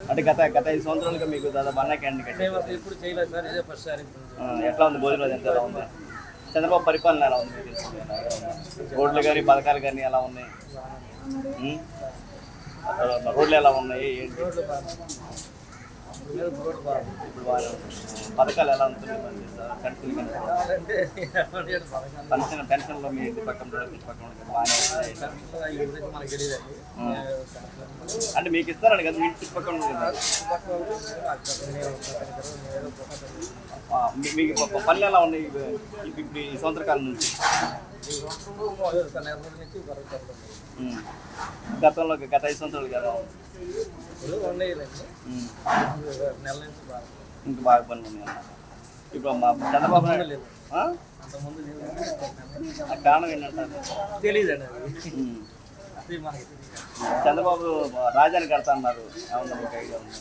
అంటే గత గత ఐదు సంవత్సరాలుగా మీకు దాదాపు అన్న క్యాంటీన్ కట్టి మేము అసలు ఎప్పుడు చేయలేదు సార్ ఇదే ఫస్ట్ సార్ ఎట్లా ఉంది భోజనం ఎంత ఎలా ఉంది? చంద్రబాబు పరిపాలన ఎలా ఉంది? రోడ్లు కానీ పథకాలు కానీ ఎలా ఉన్నాయి? రోడ్లు ఎలా ఉన్నాయి? ఏంటి రోడ్లు బాగా రోడ్డు బాగుంది ఇప్పుడు బాగా పథకాలు ఎలా ఉంటుంది పెన్షన్ పెన్షన్లో మీ ఇంటి పక్కన అంటే మీకు ఇస్తారని కదా మీ ఇంటి పక్కన మీకు పనులు ఎలా ఉన్నాయి ఇప్పుడు ఈ సంవత్సర కాలం నుంచి. గతంలో గత ఐదు సంవత్సరాలు కదా. ఇంకా బాగా ఉన్నాయి అన్నమాట. ఇప్పుడు మా చంద్రబాబు నాయుడు కారణం ఏంటంటారు తెలియదండి చంద్రబాబు రాజాని కడతా అన్నారు. అవును ఐడియా ఉంది?